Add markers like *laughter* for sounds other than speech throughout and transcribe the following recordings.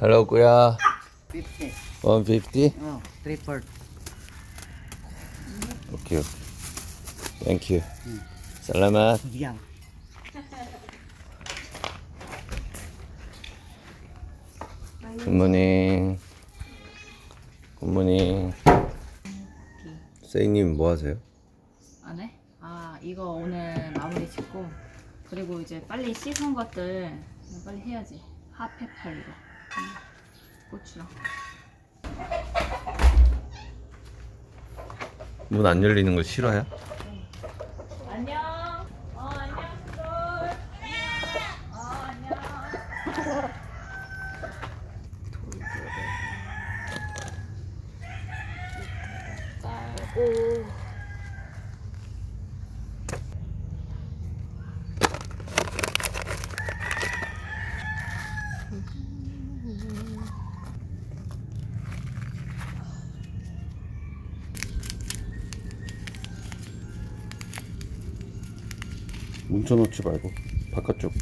Hello, kuya. 50. 150? Oh, three part. Okay, okay. Thank you. Salamat. Yan. 굿모닝. 굿모닝. 세이님 뭐 하세요? 안 해? 아 이거 오늘 마무리 짓고 그리고 이제 빨리 씻은 것들 빨리 해야지 핫페퍼 이거 음, 고추랑 문안 열리는 거 싫어요? 안녕 어 안녕 수돌 안녕 어 안녕 오 뭉쳐놓지 말고 바깥쪽.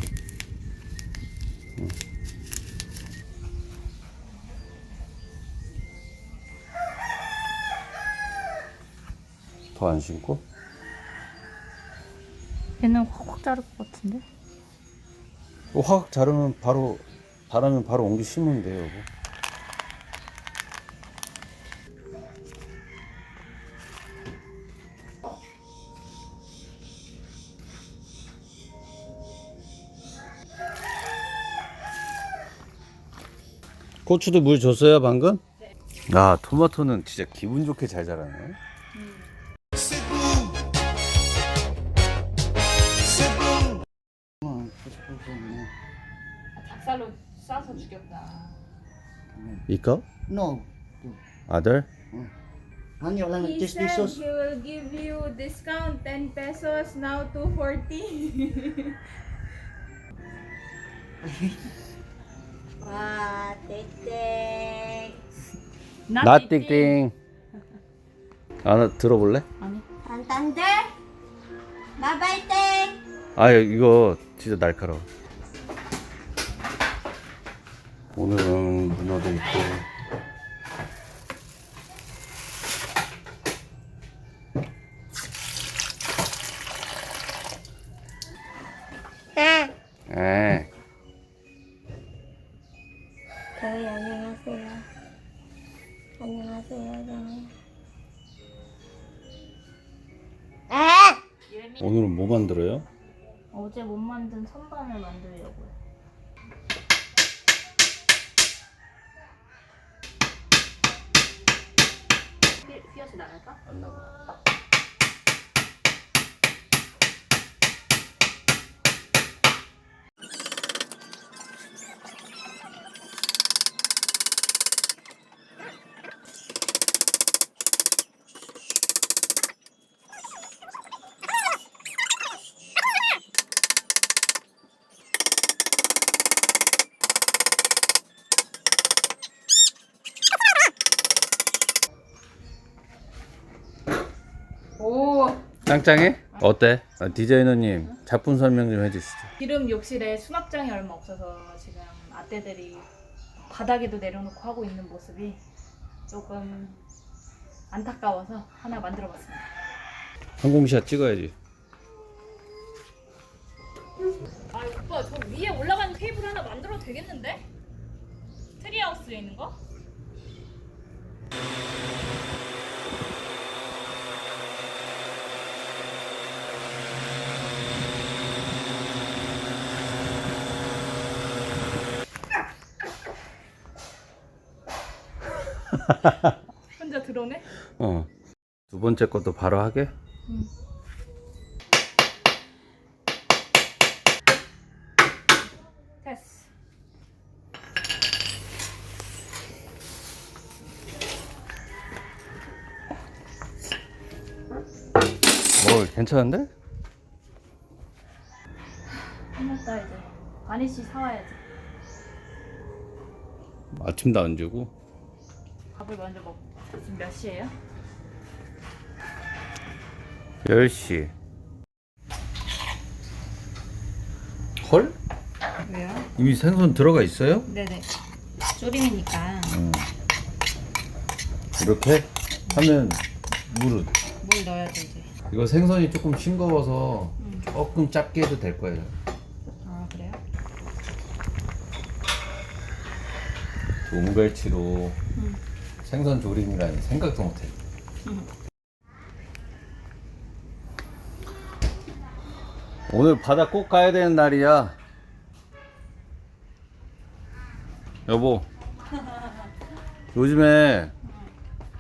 더안 신고? 얘는 확확 자를 것 같은데? 어, 확 자르면 바로 바라면 바로 옮기 심으면 돼요. 여보. 고추도 물 줬어요 방금? 아 토마토는 진짜 기분 좋게 잘 자라네. 닭살로 싸서 죽였다. 이거? No. 아들? Honey, wala na He just said pesos. he will give you discount 10 pesos, now 240. 와, 땡땡. 나 띵띵. 하나 아, 들어볼래? 아니. 단단들. 나 발땡. 아 이거 진짜 날카로워. 오늘은 문어도 있고. 뭐 만들어요? 어제 못 만든 선반을 만들려고요 피- 피어시 나갈까? 안 나가 짱짱해? 어때? 아, 디자이너님 작품 설명 좀 해주시죠 기름 욕실에 수납장이 얼마 없어서 지금 아떼들이 바닥에도 내려놓고 하고 있는 모습이 조금 안타까워서 하나 만들어봤습니다. 항공샷 찍어야지 아 오빠 저 위에 올라가는 테이블 하나 만들어도 되겠는데? 트리하우스에 있는 거? 혼자 들어오네? 어 두 번째 것도 바로 하게? 됐어. 뭐 괜찮은데? 끝났다 이제. 바니쉬 사와야지. 아침도 안 주고 밥을 먼저 먹. 지금 몇 시예요? 10시 헐? 왜요? 이미 생선 들어가 있어요? 네네. 조림이니까 음. 이렇게 하면 물은 물 넣어야지 이제. 이거 생선이 조금 싱거워서 조금 짧게 해도 될 거예요. 아 그래요? 동갈치로 생선 조림이라니 생각도 못해. 오늘 바다 꼭 가야 되는 날이야. 여보. 요즘에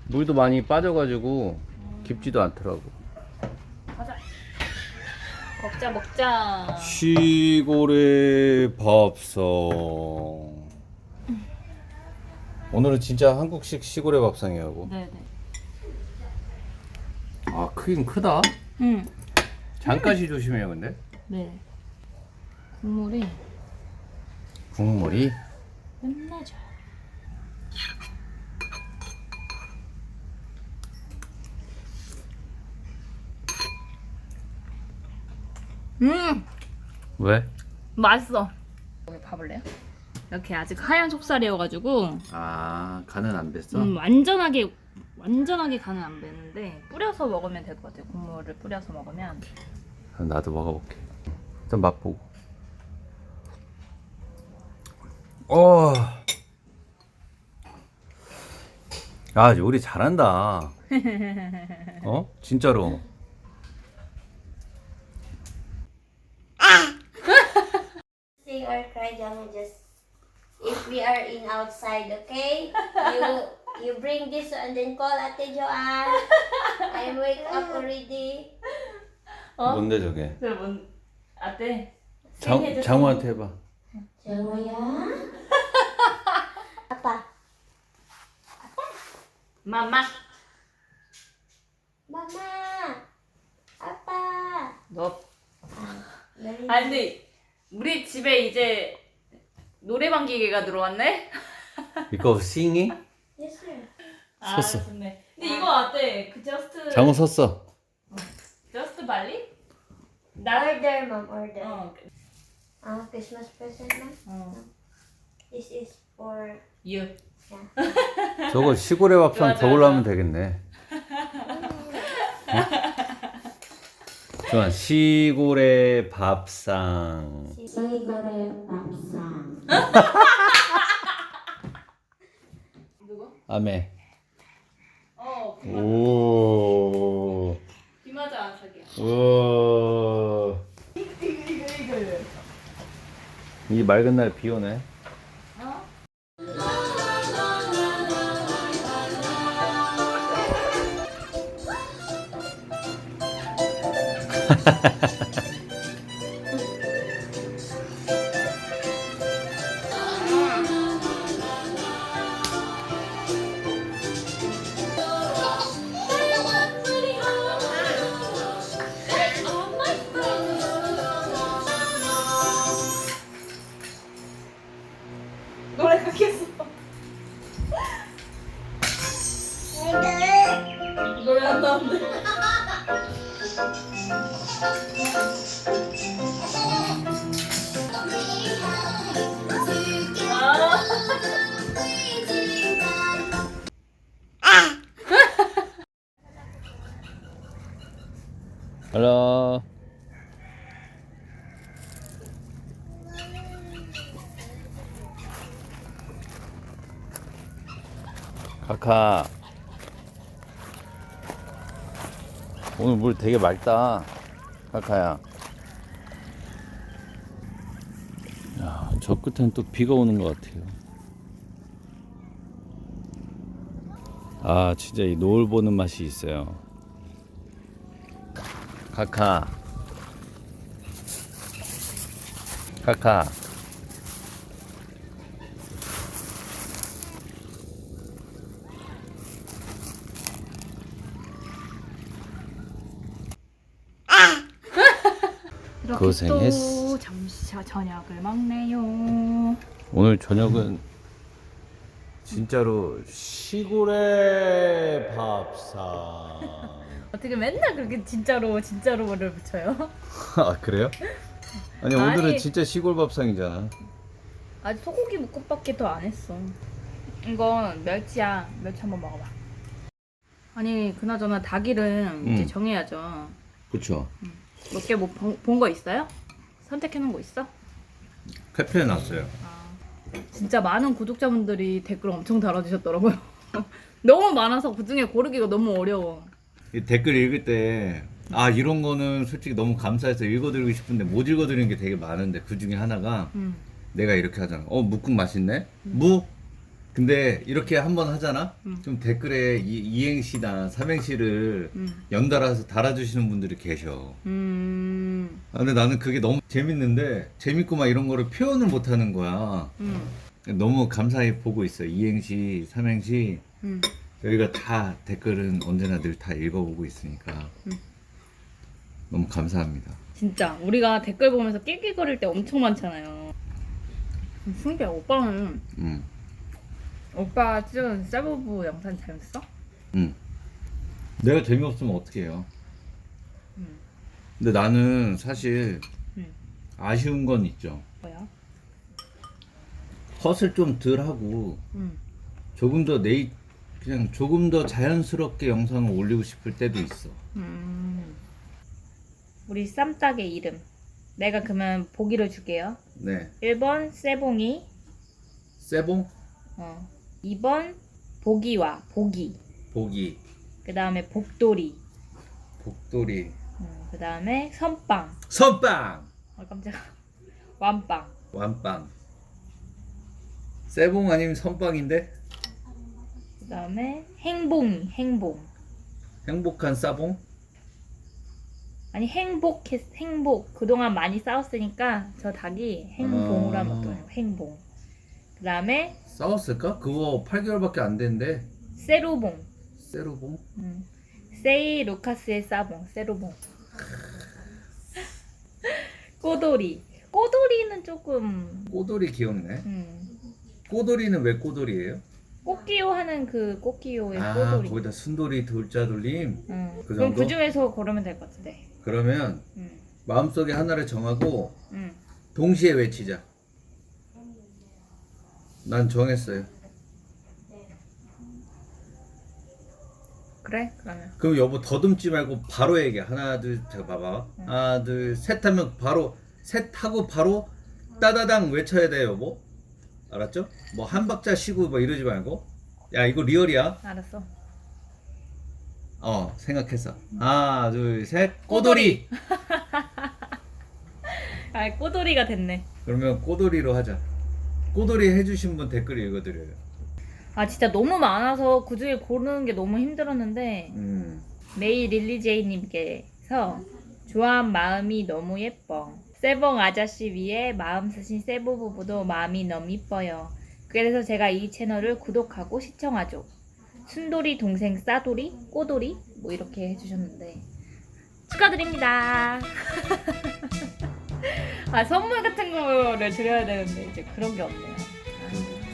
물도 많이 빠져가지고 깊지도 않더라고. 가자. 먹자 먹자. 시골의 밥상. 오늘은 진짜 한국식 시골의 밥상이라고. 네네. 아 크긴 크다. 응. 장까지 조심해요 근데. 네. 국물이 국물이 끝내줘. 음 왜? 맛있어. 여기 봐볼래요? 이렇게 아직 하얀 속살이어가지고 아 간은 안 뱄어? 음, 완전하게 완전하게 간은 안 배는데 뿌려서 먹으면 될 것 같아요. 국물을 뿌려서 먹으면 그럼 나도 먹어볼게. 일단 맛보고. 어. 아 요리 잘한다. *laughs* 어? 진짜로. Outside, okay? You you bring this and then call Ate Joanne. I wake up already. 어? 뭔데 저게? 그 뭔 아때 장 장우한테 해봐. Joya? Apa? 마마 Mama. Apa? 너 Very 아니 근데 우리 집에 이제 노래방 기계가 들어왔네? 이거 싱이? Yes, sir. 아 섰어. 좋네 근데 이거 어때? 그 저스트 장우 섰어. 저스트 발리? 나 Order, ma'am, order. 어, Ah, Christmas present, ma'am. 어. This is for... 유 저거 시골의 밥상 맞아, 적으려면 맞아. 되겠네. 좋아 시골의 밥상. Papsang. 누구? 아메. 어 오. 김하자 자기야 오. 이 맑은 날 비 오네. *laughs* 되게 맑다. 카카야. 야, 저 끝엔 또 비가 오는 것 같아요. 아, 진짜 이 노을 보는 맛이 있어요. 카카. 카카. 고생했어. 또 점심 저녁을 먹네요 오늘 저녁은 진짜로 시골의 밥상. *laughs* 어떻게 맨날 그렇게 진짜로 진짜로를 붙여요? 아 그래요? 아니 오늘은 아니. 진짜 시골 밥상이잖아. 아직 소고기 묵국밖에 더 안 했어. 이건 멸치야. 멸치 한번 먹어봐. 아니 그나저나 닭이름 이제 음. 정해야죠. 그쵸. 몇 개 뭐 본 거 있어요? 선택해 놓은 거 있어? 페페 놨어요. 진짜 많은 구독자분들이 댓글 엄청 달아주셨더라고요. *laughs* 너무 많아서 그 중에 고르기가 너무 어려워. 이 댓글 읽을 때, 아, 이런 거는 솔직히 너무 감사해서 읽어드리고 싶은데 못 읽어드리는 게 되게 많은데 그 중에 하나가 음. 내가 이렇게 하잖아. 어, 묵국 맛있네? 무? 근데 이렇게 한번 하잖아? 음. 좀 댓글에 이, 이행시나 삼행시를 음. 연달아서 달아주시는 분들이 계셔. 음. 아, 근데 나는 그게 너무 재밌는데, 재밌고 막 이런 거를 표현을 못 하는 거야. 음. 너무 감사히 보고 있어. 이행시, 삼행시. 음. 여기가 다 댓글은 언제나 늘 다 읽어보고 있으니까. 음. 너무 감사합니다. 진짜 우리가 댓글 보면서 낄낄거릴 때 엄청 많잖아요. 신기해. 오빠는 음, 오빠 찍은 셀브부 영상 재밌어? 음. 내가 재미없으면 어떻게 해요? 음. 근데 나는 사실 음. 아쉬운 건 있죠. 뭐야? 컷을 좀 덜 하고 음. 조금 더 네이 그냥 조금 더 자연스럽게 영상을 올리고 싶을 때도 있어. 음. 우리 쌈닭의 이름. 내가 그러면 보기를 줄게요. 네. 1번 세봉이, 세봉, 어. 2번 보기와 보기. 보기, 그 다음에 복돌이. 복돌이, 음, 그 다음에 선빵. 선빵, 어 깜짝아. 완빵. 완빵. 세봉 아니면 선빵인데 그 다음에 행봉이. 행봉. 행복한 싸봉? 아니 행복했 행복 그동안 많이 싸웠으니까 저 닭이 행봉으로 하면 아. 어떠해요 행봉 그 다음에 싸웠을까? 그거 8개월밖에 안 된대. 세로봉 세로봉? 음. 세이 루카스의 싸봉 세로봉 *laughs* 꼬돌이 꼬돌이는 조금 꼬돌이 귀엽네. 음. 꼬돌이는 왜 꼬돌이에요? 꽃기호 하는 그 꽃기호의 아, 꼬돌이 거기다 순돌이 돌자돌림. 음. 그 그럼 정도? 그 중에서 고르면 될 것 같은데 그러면 음. 마음속에 하나를 정하고 음. 동시에 외치자. 난 정했어요. 그래 그러면 그럼 여보 더듬지 말고 바로 얘기해. 하나 둘 자 봐봐. 하나 둘 셋 하면 바로 셋 하고 바로 따다당 외쳐야 돼 여보. 알았죠? 뭐 한 박자 쉬고 뭐 이러지 말고. 야 이거 리얼이야. 알았어 어 생각했어. 하나 둘 셋 꼬돌이. *laughs* 아 꼬돌이가 됐네 그러면 꼬돌이로 하자. 꼬돌이 해주신 분 댓글 읽어드려요. 아 진짜 너무 많아서 그 중에 고르는 게 너무 힘들었는데 음. 메이 릴리제이님께서 좋아한 마음이 너무 예뻐. 세봉 아저씨 위에 마음 쓰신 세보 부부도 마음이 너무 이뻐요. 그래서 제가 이 채널을 구독하고 시청하죠. 순돌이 동생 싸돌이 꼬돌이 뭐 이렇게 해주셨는데 축하드립니다. *laughs* 아 선물 같은 거를 드려야 되는데 이제 그런 게 없네요.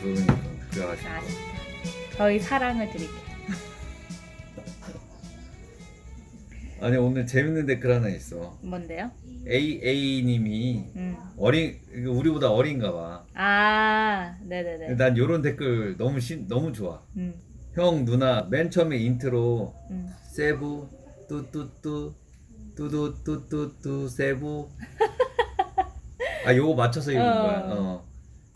그러니까 그래가지고. 아. 저희 사랑을 드릴게요. 아니 오늘 재밌는 댓글 하나 있어. 뭔데요? AA님이 음. 어린 이거 우리보다 어린가 봐. 아, 네네네. 난 요런 댓글 너무 신 너무 좋아. 음, 형 누나 맨 처음에 인트로 음. 세부 뚜뚜뚜 뚜두뚜뚜뚜 세부 아 요거 맞춰서 읽은 어. 거야. 어.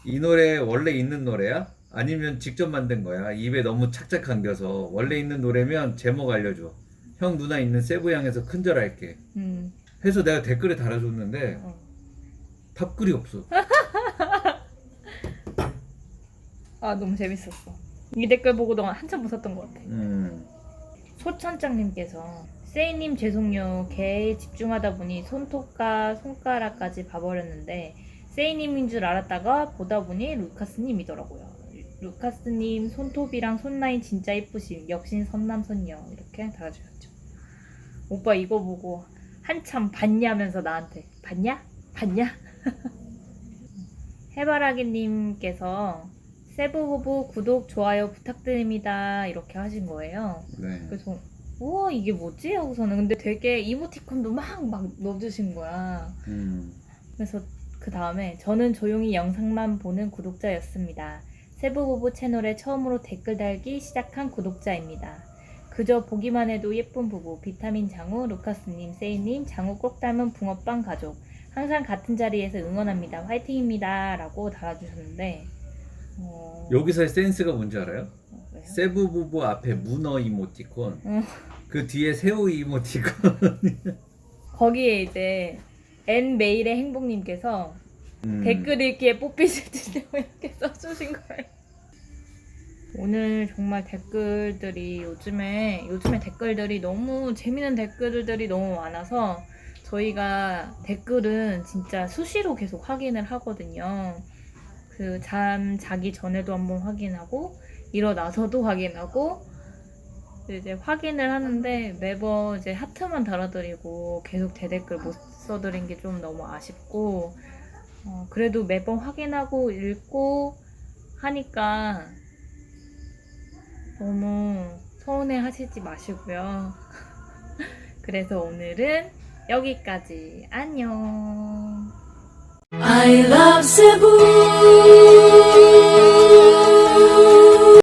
이 노래 원래 있는 노래야? 아니면 직접 만든 거야? 입에 너무 착착 감겨서 원래 있는 노래면 제목 알려줘. 형 누나 있는 세부 향에서 큰절할게. 음. 해서 내가 댓글에 달아줬는데 어. 답글이 없어. *laughs* 아 너무 재밌었어. 이 댓글 보고 동안 한참 웃었던 것 같아. 음. 소천장님께서 세이님 죄송요. 개에 집중하다 보니 손톱과 손가락까지 봐버렸는데 세이님인 줄 알았다가 보다 보니 루카스님이더라고요. 루카스님 손톱이랑 손라인 진짜 이쁘심. 역시 선남선녀 이렇게 달아주셨죠. 오빠 이거 보고 한참 봤냐면서 나한테 봤냐? 봤냐? *laughs* 해바라기님께서 세부부부 구독 좋아요 부탁드립니다 이렇게 하신 거예요. 네. 그래서 우와 이게 뭐지 하고서는 근데 되게 이모티콘도 막 막 넣어주신 거야. 음. 그래서 그그 다음에 저는 조용히 영상만 보는 구독자였습니다. 세부부부 채널에 처음으로 댓글 달기 시작한 구독자입니다. 그저 보기만 해도 예쁜 부부, 비타민 장우, 루카스님, 세이님, 장우 꼭 닮은 붕어빵 가족. 항상 같은 자리에서 응원합니다. 화이팅입니다. 라고 달아주셨는데, 어... 여기서의 센스가 뭔지 알아요? 어, 왜요? 세부 부부 앞에 문어 이모티콘, 응. 그 뒤에 새우 이모티콘. *laughs* 거기에 이제 N 메일의 행복님께서 음. 댓글 읽기에 뽀삐질 주려고 *laughs* 이렇게 써주신 거예요. 오늘 정말 댓글들이 요즘에 요즘에 댓글들이 너무 재밌는 댓글들이 너무 많아서 저희가 댓글은 진짜 수시로 계속 확인을 하거든요. 그 잠 자기 전에도 한번 확인하고 일어나서도 확인하고 이제 확인을 하는데 매번 이제 하트만 달아드리고 계속 대댓글 못 써드린 게 좀 너무 아쉽고 어, 그래도 매번 확인하고 읽고 하니까 너무 서운해 하시지 마시고요. *laughs* 그래서 오늘은 여기까지. 안녕.